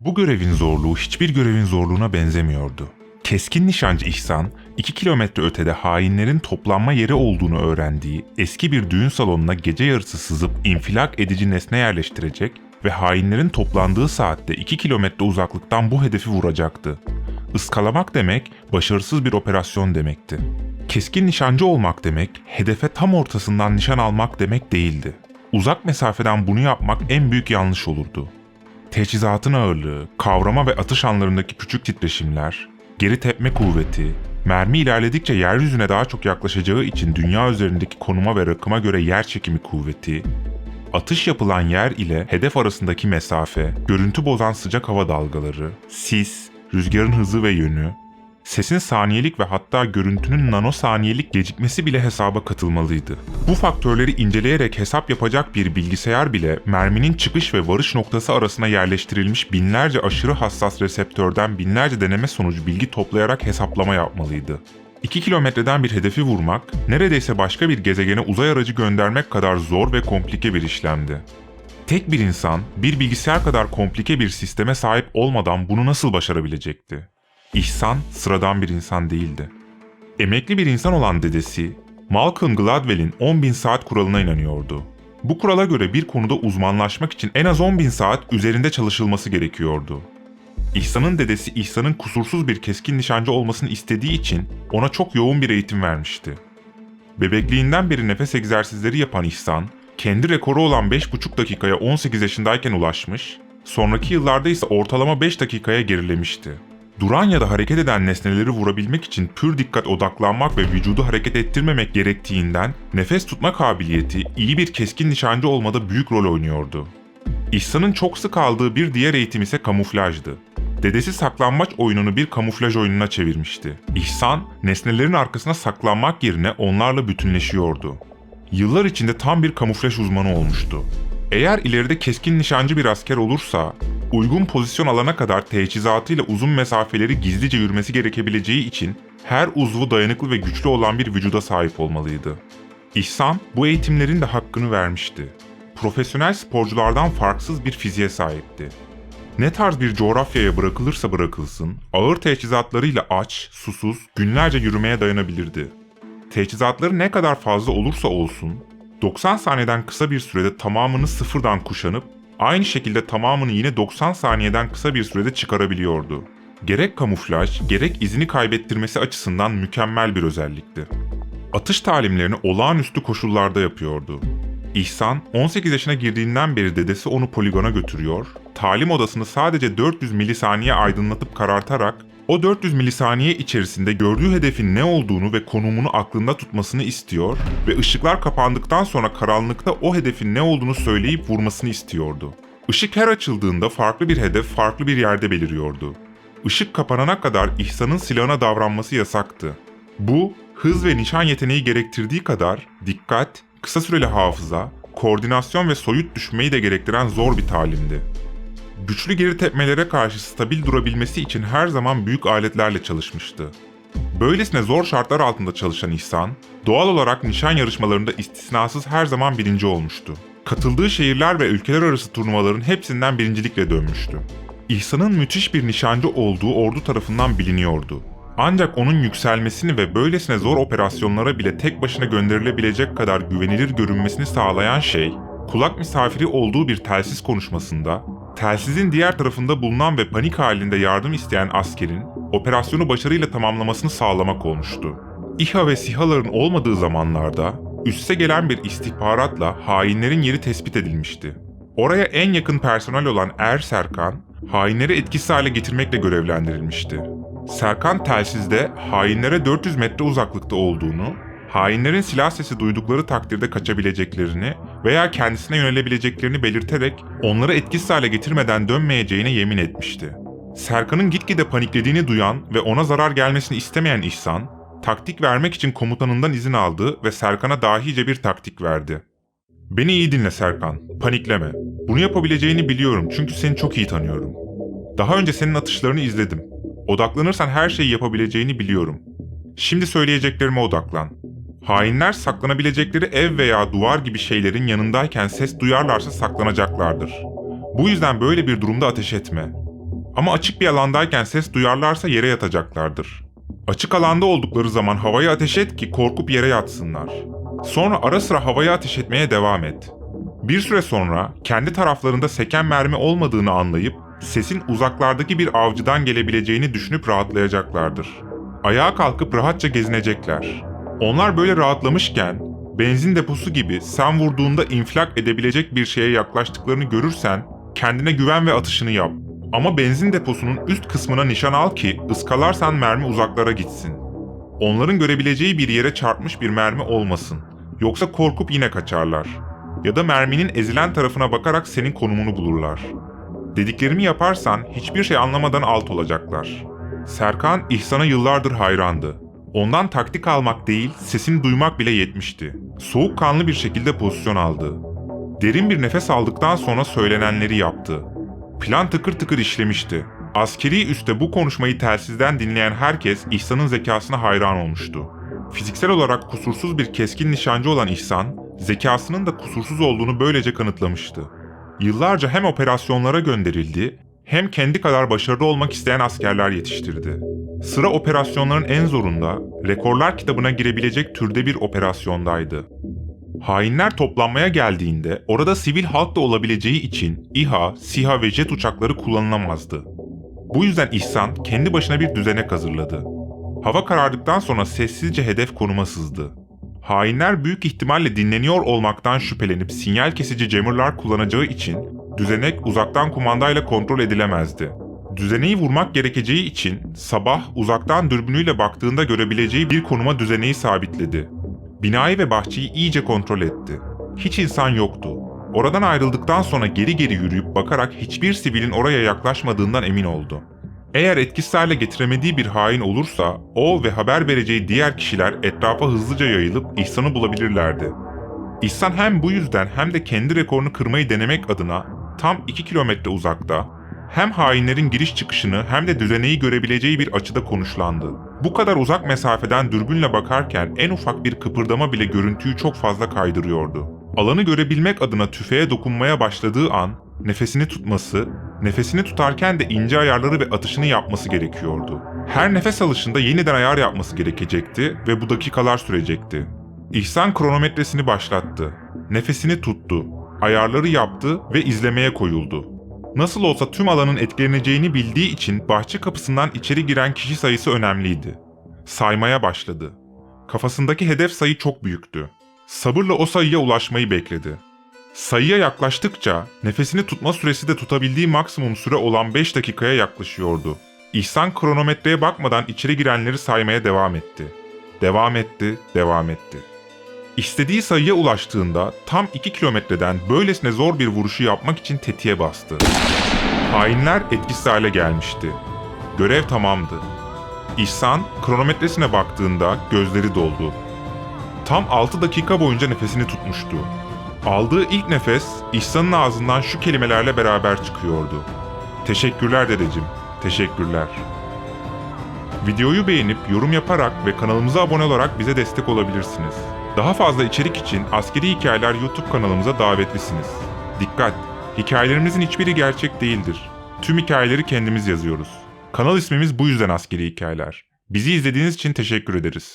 Bu görevin zorluğu hiçbir görevin zorluğuna benzemiyordu. Keskin nişancı İhsan, 2 kilometre ötede hainlerin toplanma yeri olduğunu öğrendiği eski bir düğün salonuna gece yarısı sızıp infilak edici nesne yerleştirecek ve hainlerin toplandığı saatte 2 kilometre uzaklıktan bu hedefi vuracaktı. Iskalamak demek, başarısız bir operasyon demekti. Keskin nişancı olmak demek, hedefe tam ortasından nişan almak demek değildi. Uzak mesafeden bunu yapmak en büyük yanlış olurdu. Teçhizatın ağırlığı, kavrama ve atış anlarındaki küçük titreşimler, geri tepme kuvveti, mermi ilerledikçe yeryüzüne daha çok yaklaşacağı için dünya üzerindeki konuma ve rakıma göre yer çekimi kuvveti, atış yapılan yer ile hedef arasındaki mesafe, görüntü bozan sıcak hava dalgaları, sis, rüzgarın hızı ve yönü, sesin saniyelik ve hatta görüntünün nanosaniyelik gecikmesi bile hesaba katılmalıydı. Bu faktörleri inceleyerek hesap yapacak bir bilgisayar bile merminin çıkış ve varış noktası arasına yerleştirilmiş binlerce aşırı hassas reseptörden binlerce deneme sonucu bilgi toplayarak hesaplama yapmalıydı. 2 kilometreden bir hedefi vurmak, neredeyse başka bir gezegene uzay aracı göndermek kadar zor ve komplike bir işlemdi. Tek bir insan, bir bilgisayar kadar komplike bir sisteme sahip olmadan bunu nasıl başarabilecekti? İhsan sıradan bir insan değildi. Emekli bir insan olan dedesi, Malcolm Gladwell'in 10.000 saat kuralına inanıyordu. Bu kurala göre bir konuda uzmanlaşmak için en az 10.000 saat üzerinde çalışılması gerekiyordu. İhsan'ın dedesi İhsan'ın kusursuz bir keskin nişancı olmasını istediği için ona çok yoğun bir eğitim vermişti. Bebekliğinden beri nefes egzersizleri yapan İhsan, kendi rekoru olan 5,5 dakikaya 18 yaşındayken ulaşmış, sonraki yıllarda ise ortalama 5 dakikaya gerilemişti. Duran ya da hareket eden nesneleri vurabilmek için pür dikkat odaklanmak ve vücudu hareket ettirmemek gerektiğinden nefes tutma kabiliyeti iyi bir keskin nişancı olmada büyük rol oynuyordu. İhsan'ın çok sık aldığı bir diğer eğitim ise kamuflajdı. Dedesi saklanmaç oyununu bir kamuflaj oyununa çevirmişti. İhsan, nesnelerin arkasına saklanmak yerine onlarla bütünleşiyordu. Yıllar içinde tam bir kamuflaj uzmanı olmuştu. Eğer ileride keskin nişancı bir asker olursa, uygun pozisyon alana kadar teçhizatıyla uzun mesafeleri gizlice yürümesi gerekebileceği için her uzvu dayanıklı ve güçlü olan bir vücuda sahip olmalıydı. İhsan bu eğitimlerin de hakkını vermişti. Profesyonel sporculardan farksız bir fiziğe sahipti. Ne tarz bir coğrafyaya bırakılırsa bırakılsın, ağır teçhizatlarıyla aç, susuz, günlerce yürümeye dayanabilirdi. Teçhizatları ne kadar fazla olursa olsun, 90 saniyeden kısa bir sürede tamamını sıfırdan kuşanıp, aynı şekilde tamamını yine 90 saniyeden kısa bir sürede çıkarabiliyordu. Gerek kamuflaj, gerek izini kaybettirmesi açısından mükemmel bir özellikti. Atış talimlerini olağanüstü koşullarda yapıyordu. İhsan, 18 yaşına girdiğinden beri dedesi onu poligona götürüyor, talim odasını sadece 400 milisaniye aydınlatıp karartarak o 400 milisaniye içerisinde gördüğü hedefin ne olduğunu ve konumunu aklında tutmasını istiyor ve ışıklar kapandıktan sonra karanlıkta o hedefin ne olduğunu söyleyip vurmasını istiyordu. Işık her açıldığında farklı bir hedef farklı bir yerde beliriyordu. Işık kapanana kadar İhsan'ın silahına davranması yasaktı. Bu, hız ve nişan yeteneği gerektirdiği kadar dikkat, kısa süreli hafıza, koordinasyon ve soyut düşmeyi de gerektiren zor bir talimdi. Güçlü geri tepmelere karşı stabil durabilmesi için her zaman büyük aletlerle çalışmıştı. Böylesine zor şartlar altında çalışan İhsan, doğal olarak nişan yarışmalarında istisnasız her zaman birinci olmuştu. Katıldığı şehirler ve ülkeler arası turnuvaların hepsinden birincilikle dönmüştü. İhsan'ın müthiş bir nişancı olduğu ordu tarafından biliniyordu. Ancak onun yükselmesini ve böylesine zor operasyonlara bile tek başına gönderilebilecek kadar güvenilir görünmesini sağlayan şey, kulak misafiri olduğu bir telsiz konuşmasında, telsizin diğer tarafında bulunan ve panik halinde yardım isteyen askerin operasyonu başarıyla tamamlamasını sağlamak olmuştu. İHA ve SİHA'ların olmadığı zamanlarda üste gelen bir istihbaratla hainlerin yeri tespit edilmişti. Oraya en yakın personel olan Er Serkan, hainleri etkisiz hale getirmekle görevlendirilmişti. Serkan telsizde hainlere 400 metre uzaklıkta olduğunu, hainlerin silah sesi duydukları takdirde kaçabileceklerini veya kendisine yönelebileceklerini belirterek onları etkisiz hale getirmeden dönmeyeceğine yemin etmişti. Serkan'ın gitgide paniklediğini duyan ve ona zarar gelmesini istemeyen İhsan, taktik vermek için komutanından izin aldı ve Serkan'a dahice bir taktik verdi. Beni iyi dinle Serkan, panikleme. Bunu yapabileceğini biliyorum çünkü seni çok iyi tanıyorum. Daha önce senin atışlarını izledim. Odaklanırsan her şeyi yapabileceğini biliyorum. Şimdi söyleyeceklerime odaklan. Hainler saklanabilecekleri ev veya duvar gibi şeylerin yanındayken ses duyarlarsa saklanacaklardır. Bu yüzden böyle bir durumda ateş etme. Ama açık bir alandayken ses duyarlarsa yere yatacaklardır. Açık alanda oldukları zaman havaya ateş et ki korkup yere yatsınlar. Sonra ara sıra havaya ateş etmeye devam et. Bir süre sonra kendi taraflarında seken mermi olmadığını anlayıp sesin uzaklardaki bir avcıdan gelebileceğini düşünüp rahatlayacaklardır. Ayağa kalkıp rahatça gezinecekler. Onlar böyle rahatlamışken benzin deposu gibi sen vurduğunda infilak edebilecek bir şeye yaklaştıklarını görürsen kendine güven ve atışını yap. Ama benzin deposunun üst kısmına nişan al ki ıskalarsan mermi uzaklara gitsin. Onların görebileceği bir yere çarpmış bir mermi olmasın. Yoksa korkup yine kaçarlar. Ya da merminin ezilen tarafına bakarak senin konumunu bulurlar. Dediklerimi yaparsan hiçbir şey anlamadan alt olacaklar. Serkan İhsan'a yıllardır hayrandı. Ondan taktik almak değil, sesini duymak bile yetmişti. Soğukkanlı bir şekilde pozisyon aldı. Derin bir nefes aldıktan sonra söylenenleri yaptı. Plan tıkır tıkır işlemişti. Askeri üste bu konuşmayı telsizden dinleyen herkes İhsan'ın zekasına hayran olmuştu. Fiziksel olarak kusursuz bir keskin nişancı olan İhsan, zekasının da kusursuz olduğunu böylece kanıtlamıştı. Yıllarca hem operasyonlara gönderildi, hem kendi kadar başarılı olmak isteyen askerler yetiştirdi. Sıra operasyonların en zorunda, rekorlar kitabına girebilecek türde bir operasyondaydı. Hainler toplanmaya geldiğinde orada sivil halk da olabileceği için İHA, SİHA ve jet uçakları kullanılamazdı. Bu yüzden İhsan kendi başına bir düzenek hazırladı. Hava karardıktan sonra sessizce hedef konuma sızdı. Hainler büyük ihtimalle dinleniyor olmaktan şüphelenip sinyal kesici jammerlar kullanacağı için düzenek uzaktan kumandayla kontrol edilemezdi. Düzeneyi vurmak gerekeceği için sabah uzaktan dürbünüyle baktığında görebileceği bir konuma düzeneyi sabitledi. Binayı ve bahçeyi iyice kontrol etti. Hiç insan yoktu. Oradan ayrıldıktan sonra geri geri yürüyüp bakarak hiçbir sivilin oraya yaklaşmadığından emin oldu. Eğer etkisiz hale getiremediği bir hain olursa o ve haber vereceği diğer kişiler etrafa hızlıca yayılıp İhsan'ı bulabilirlerdi. İhsan hem bu yüzden hem de kendi rekorunu kırmayı denemek adına tam 2 kilometre uzakta hem hainlerin giriş çıkışını hem de düzeneyi görebileceği bir açıda konuşlandı. Bu kadar uzak mesafeden dürbünle bakarken en ufak bir kıpırdama bile görüntüyü çok fazla kaydırıyordu. Alanı görebilmek adına tüfeğe dokunmaya başladığı an nefesini tutması, nefesini tutarken de ince ayarları ve atışını yapması gerekiyordu. Her nefes alışında yeniden ayar yapması gerekecekti ve bu dakikalar sürecekti. İhsan kronometresini başlattı. Nefesini tuttu. Ayarları yaptı ve izlemeye koyuldu. Nasıl olsa tüm alanın etkileneceğini bildiği için bahçe kapısından içeri giren kişi sayısı önemliydi. Saymaya başladı. Kafasındaki hedef sayı çok büyüktü. Sabırla o sayıya ulaşmayı bekledi. Sayıya yaklaştıkça nefesini tutma süresi de tutabildiği maksimum süre olan 5 dakikaya yaklaşıyordu. İhsan kronometreye bakmadan içeri girenleri saymaya devam etti. Devam etti, devam etti. İstediği sayıya ulaştığında tam 2 kilometreden böylesine zor bir vuruşu yapmak için tetiğe bastı. Hainler etkisiz hale gelmişti. Görev tamamdı. İhsan kronometresine baktığında gözleri doldu. Tam 6 dakika boyunca nefesini tutmuştu. Aldığı ilk nefes İhsan'ın ağzından şu kelimelerle beraber çıkıyordu. Teşekkürler dedeciğim, teşekkürler. Videoyu beğenip yorum yaparak ve kanalımıza abone olarak bize destek olabilirsiniz. Daha fazla içerik için Askeri Hikayeler YouTube kanalımıza davetlisiniz. Dikkat! Hikayelerimizin hiçbiri gerçek değildir. Tüm hikayeleri kendimiz yazıyoruz. Kanal ismimiz bu yüzden Askeri Hikayeler. Bizi izlediğiniz için teşekkür ederiz.